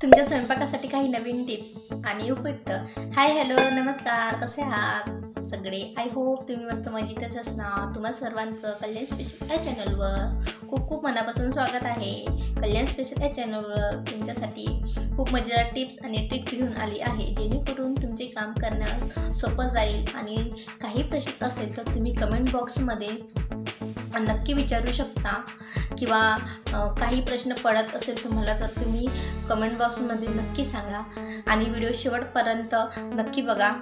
तुमच्या स्वयंपाकासाठी काही नवीन टिप्स आणि उपयुक्त. हाय हॅलो नमस्कार. कसे आहात? सगळे? आय होप तुम्ही मस्त मजेतच असणार. तुम्हा सर्वांचं कल्याण स्पेशल या चॅनलवर खूप खूप मनापासून स्वागत आहे. कल्याण स्पेशल या चॅनलवर तुमच्यासाठी खूप मजेदार टिप्स आणि ट्रिक्स घेऊन आली आहे. जेणेकरून तुमचे काम करणं सोपं जाईल आणि काही प्रश्न असेल तर तुम्ही कमेंट बॉक्समध्ये नक्की विचारू शकता. किंवा काही प्रश्न पडत असेल तुम्हाला तर तुम्ही कमेंट बॉक्समध्ये नक्की सांगा. आणि व्हिडिओ शेवटपर्यंत नक्की बघा.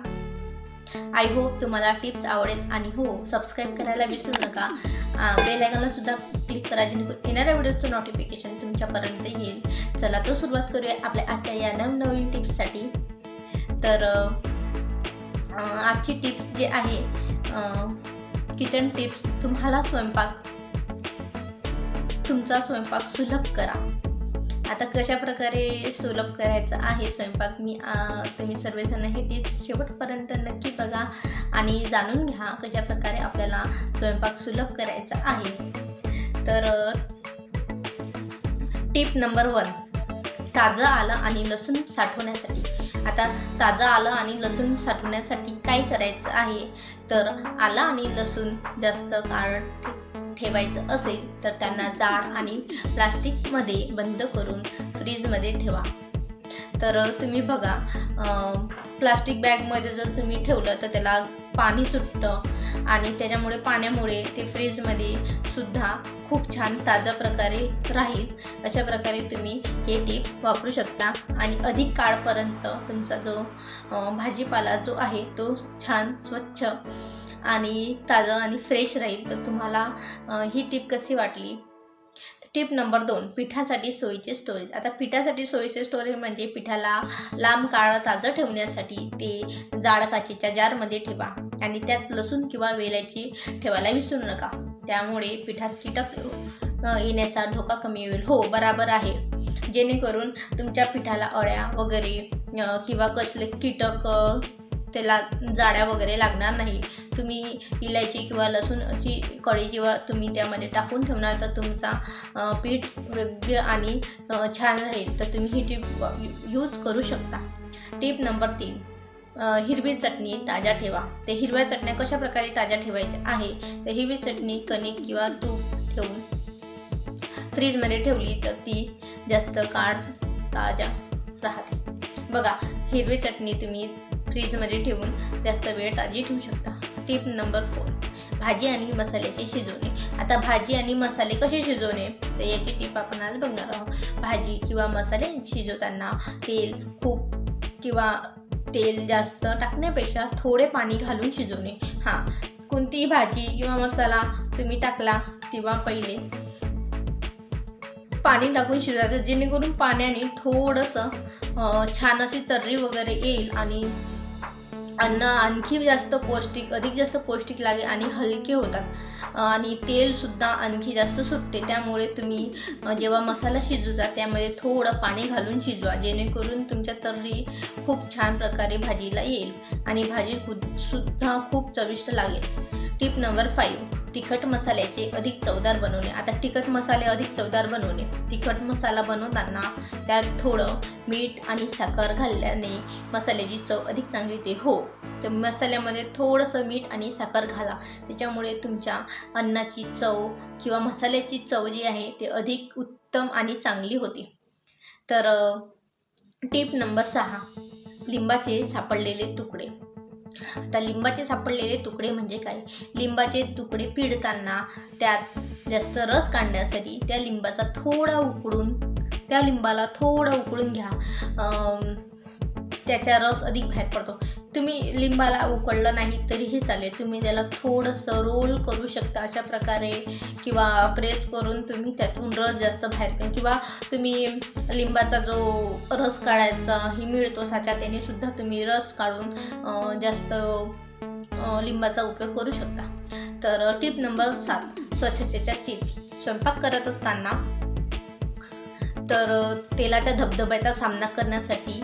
आय होप तुम्हाला टिप्स आवडेल. आणि हो सबस्क्राईब करायला विसरू नका. बेल आयकॉनला सुद्धा क्लिक करा जेणेकरून येणाऱ्या व्हिडिओचं नोटिफिकेशन तुमच्यापर्यंत येईल. चला तो सुरुवात करूया आपल्या आजच्या या नवनवीन टिप्ससाठी तर आजची टिप्स जे आहे किचन टिप्स तुम्हाला स्वयंपाक तुमचा स्वयंपाक सुलभ करा. आता कशा प्रकारे सुलभ करायचा आहे स्वयंपाक मी तुम्ही सर्वजण हे टिप्स शेवटपर्यंत नक्की बघा आणि जाणून घ्या कशा प्रकारे आपल्याला स्वयंपाक सुलभ करायचा आहे. तर टिप नंबर वन ताजं आलं आणि लसूण साठवण्यासाठी. आता ताजं आलं आणि लसूण साठवण्यासाठी काय करायचं आहे? तर आलं आणि लसूण जास्त काळ ठेवायचं असेल तर त्यांना जाड आणि प्लास्टिकमध्ये बंद करून फ्रीजमध्ये ठेवा. तर तुम्ही बघा प्लास्टिक बॅगमध्ये जर तुम्ही ठेवलं तर त्याला पाणी सुटतं आणि त्याच्यामुळे पाण्यामुळे ते फ्रीजमध्ये सुद्धा खूप छान ताजा प्रकारे राहील. अशा प्रकारे तुम्ही हे टीप वापरू शकता. आणि अधिक काळपर्यंत तुमचा जो भाजीपाला जो आहे तो छान स्वच्छ आणि ताजं आणि फ्रेश राहील. तर तुम्हाला ही टीप कशी वाटली? टिप नंबर दोन पिठासाठी सोयीचे स्टोरेज आता पिठासाठी सोयीचे स्टोरेज म्हणजे पिठाला लांब काळ ताजं ठेवण्यासाठी ते जाड काचेच्या जारमध्ये ठेवा आणि त्यात लसूण किंवा वेलाची ठेवायला विसरू नका. त्यामुळे पिठात कीटक येण्याचा धोका कमी होईल. हो बराबर आहे. जेणेकरून तुमच्या पिठाला अळ्या वगैरे किंवा कसले कीटक त्याला जाड्या वगैरे लागणार नाही. तुम्ही इलायची किंवा लसूणची कळी जेव्हा तुम्ही त्यामध्ये टाकून ठेवणार तर तुमचा पीठ योग्य आणि छान राहील. तर तुम्ही ही टीप यूज करू शकता. टीप नंबर तीन हिरवी चटणी ताज्या ठेवा. ते हिरव्या चटण्या कशा प्रकारे ताज्या ठेवायच्या आहे तर हिरवी चटणी कणिक किंवा तूप ठेवून फ्रीजमध्ये ठेवली तर ती जास्त काळ ताज्या राहते. बघा हिरवी चटणी तुम्ही फ्रीजमध्ये ठेवून जास्त वेळ ताजी ठेवू शकता. टिप नंबर फोर भाजी आणि मसाल्याचे शिजवणे. आता भाजी आणि मसाले कसे शिजवणे? तर याची टीप आपण आज बघणार आहोत. भाजी किंवा मसाले शिजवताना तेल खूप किंवा तेल जास्त टाकण्यापेक्षा थोडे पाणी घालून शिजवणे. हां कोणतीही भाजी किंवा मसाला तुम्ही टाकला तेव्हा पहिले पाणी टाकून शिजवायचं जेणेकरून पाण्याने थोडंसं छान अशी तर्री वगैरे येईल आणि अन्न आणखी जास्त पौष्टिक अधिक जास्त पौष्टिक लागेल आणि हलके होतात. आणि तेलसुद्धा आणखी जास्त सुटते. त्यामुळे तुम्ही जेव्हा मसाला शिजवता त्यामध्ये थोडं पाणी घालून शिजवा. जेणेकरून तुमच्या तर्री खूप छान प्रकारे भाजीला येईल आणि भाजी सुद्धा खूप चविष्ट लागेल. टिप नंबर फाईव्ह तिखट मसाल्याचे अधिक चवदार बनवणे. आता तिखट मसाले अधिक चवदार बनवणे. तिखट मसाला बनवताना त्यात थोडं मीठ आणि साखर घालल्याने मसाल्याची चव अधिक चांगली येते. हो तर मसाल्यामध्ये थोडंसं मीठ आणि साखर घाला. त्याच्यामुळे तुमच्या अन्नाची चव किंवा मसाल्याची चव जी आहे ते अधिक उत्तम आणि चांगली होते. तर टिप नंबर सहा लिंबाचे सापडलेले तुकडे. आता लिंबाचे सापडलेले तुकडे म्हणजे काय? लिंबाचे तुकडे पिळताना त्यात जास्त रस काढण्यासाठी त्या लिंबाचा थोडा उकडून त्या लिंबाला थोडा उकळून घ्या. त्याचा रस अधिक बाहेर पडतो. तुम्ही लिंबाला उकळलं नाही तरीही चालेल. तुम्ही त्याला थोडंसं रोल करू शकता अशा प्रकारे किंवा प्रेस करून तुम्ही त्यातून रस जास्त बाहेर काढ किंवा तुम्ही लिंबाचा जो रस काढायचा ही मिळतो साचा त्याने सुद्धा तुम्ही रस काढून जास्त लिंबाचा उपयोग करू शकता. तर टिप नंबर सात स्वच्छतेच्या टिप्स स्वयंपाक करत असताना तर तेलाच्या धबधब्याचा सामना करण्यासाठी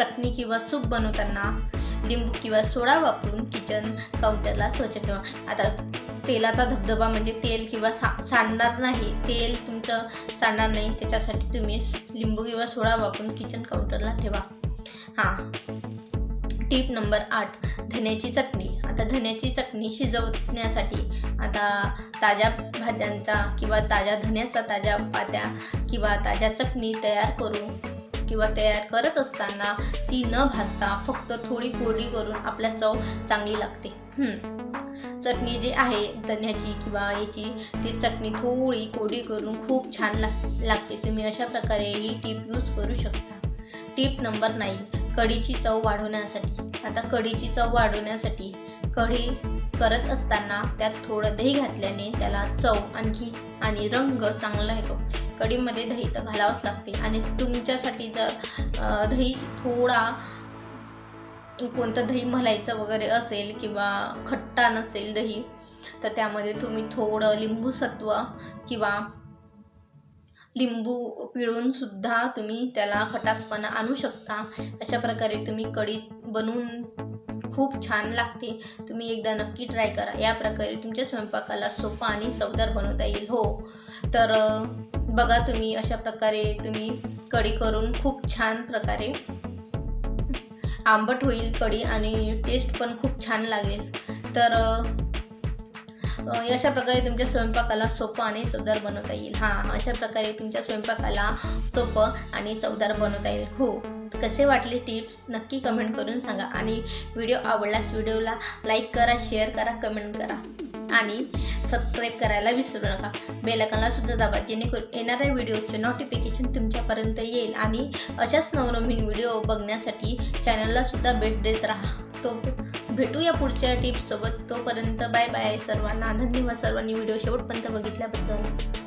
चटणी किंवा सूप बनवताना लिंबू किंवा सोडा वापरून किचन काउंटरला स्वच्छ ठेवा. आता तेलाचा धबधबा म्हणजे तेल किंवा सा सांडणार नाही. तेल तुमचं सांडणार नाही. त्याच्यासाठी तुम्ही लिंबू किंवा सोडा वापरून किचन काउंटरला ठेवा. हां. टीप नंबर आठ. धन्याची चटणी. आता धन्याची चटणी शिजवण्यासाठी आता ताज्या भाज्यांचा किंवा ताज्या धन्याचा ताज्या पात्या किंवा ताज्या चटणी तयार करून किंवा तयार करत असताना ती न भाजता फक्त थोडी कोरडी करून आपल्या चव चांगली लागते. चटणी जी आहे धन्याची किंवा याची ती चटणी थोडी कोरडी करून खूप छान लाग लागते. तुम्ही अशा प्रकारे ही टीप यूज करू शकता. टीप नंबर नाईन कढीची चव वाढवण्यासाठी. आता कढीची चव वाढवण्यासाठी कढी करत असताना त्यात थोडं दही घातल्याने त्याला चव आणखी आणि रंग चांगला येतो. कढीमध्ये दही तर घालावंच लागते. आणि तुमच्यासाठी जर दही थोडा कोणतं दही मलायचं वगैरे असेल किंवा खट्टा नसेल दही तर त्यामध्ये तुम्ही थोडं लिंबूसत्व किंवा लिंबू पिळून सुद्धा तुम्ही त्याला खटासपणा आणू शकता. अशा प्रकारे तुम्ही कढी बनवून खूप छान लागते. तुम्ही एकदा नक्की ट्राय करा. या प्रकारे तुमच्या स्वयंपाकाला सोपा आणि चवदार बनवता येईल. हो. तर बघा तुम्ही अशा प्रकारे तुम्ही कढी करून खूप छान प्रकारे आंबट होईल कढी आणि टेस्ट पण खूप छान लागेल. तर अशा प्रकारे तुमच्या स्वयंपाकाला सोपं आणि चवदार बनवता येईल. हां अशा प्रकारे तुमच्या स्वयंपाकाला सोपं आणि चवदार बनवता येईल. हो कसे वाटले टिप्स नक्की कमेंट करून सांगा. आणि व्हिडिओ आवडल्यास व्हिडिओला लाईक करा शेअर करा कमेंट करा. आणि सबस्क्राईब करायला विसरू नका. बेलायकनला सुद्धा दाबा जेणेकरून येणाऱ्या व्हिडिओचे नोटिफिकेशन तुमच्यापर्यंत येईल. आणि अशाच नवनवीन व्हिडिओ बघण्यासाठी चॅनलला सुद्धा भेट देत राहा. तो भेटूया पुढच्या टिप्ससोबत तोपर्यंत बाय बाय सर्वांना. धन्यवाद सर्वांनी व्हिडिओ शेवटपर्यंत बघितल्याबद्दल.